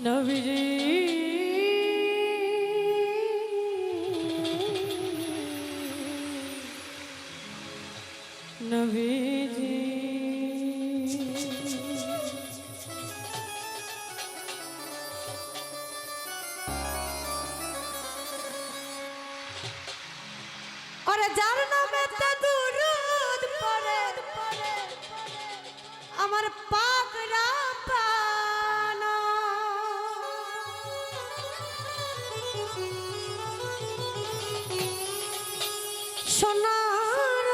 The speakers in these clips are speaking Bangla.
Navi. Navi. ওরে যার নামে দুরুদ পড়ে আমার পাক সোনার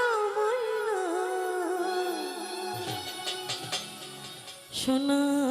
সোনা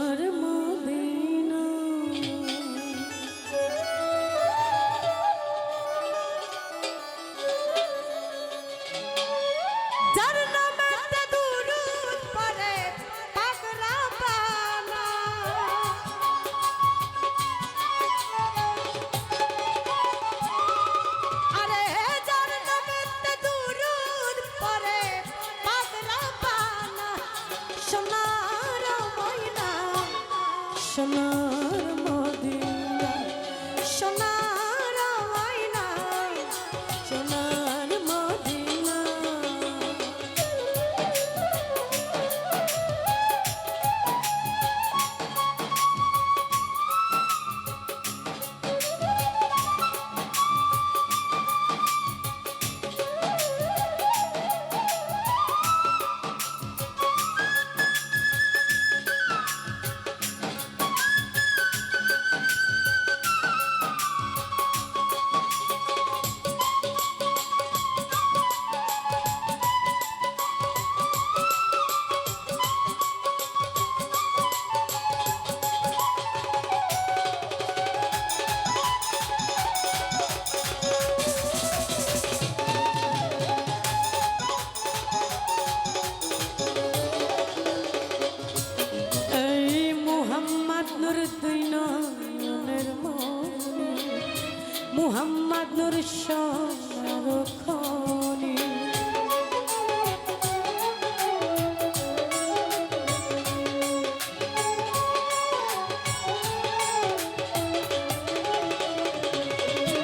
দর্শনে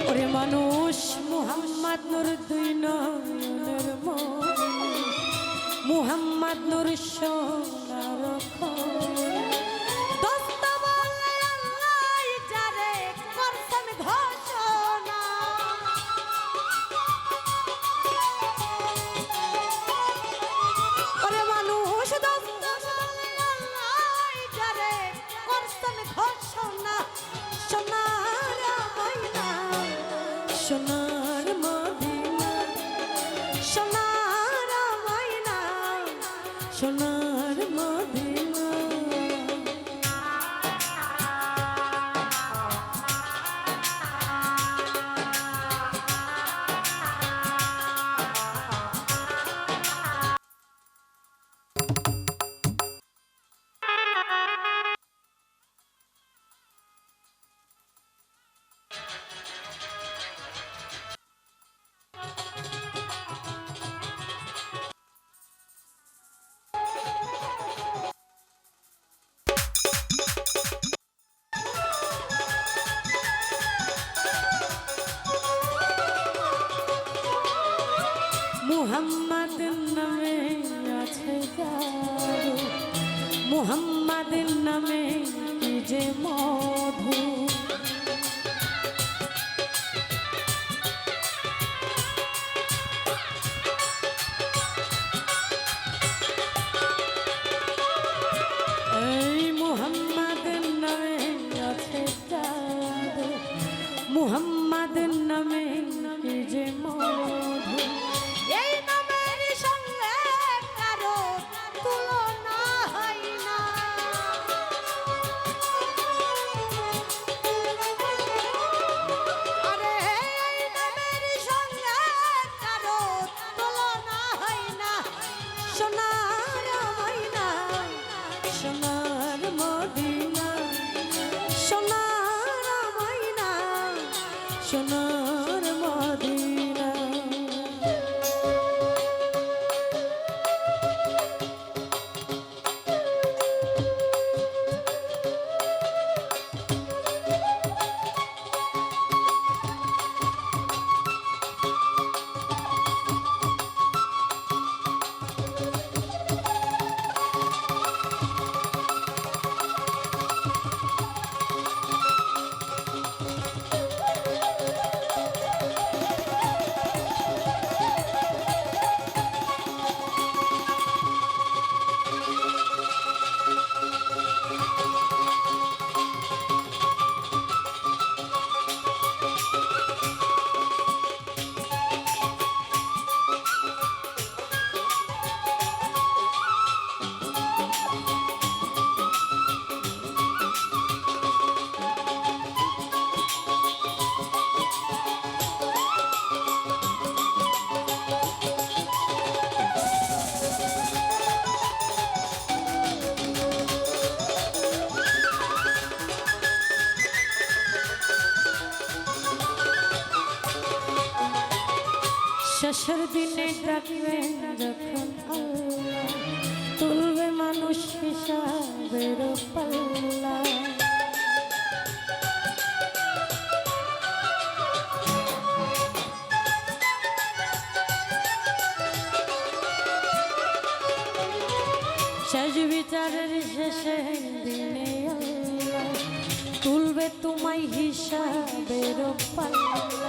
ওরে মানুষ মোহাম্মদ নুর দুই নয়নের মোহাম্মদ নুর সোনার খনে সোনার মদিনা সোনার মাইনা সোনার মোহাম্মদ নামে আছে মোহাম্মদ নামে যে মধু। শশর দিনে ডাকবে যখন তুলবে মানুষ হিসাবের পাল্লা। শেষ বিচারের শেষে দিনে তুলবে তোমায় হিসাবের পাল্লা।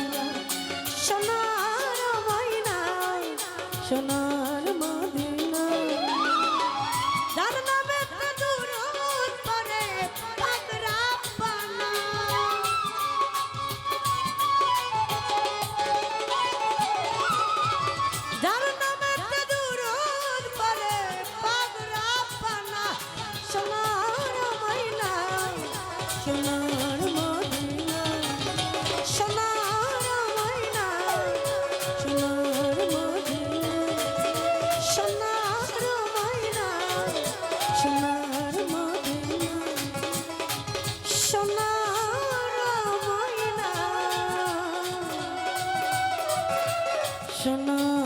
শোনা।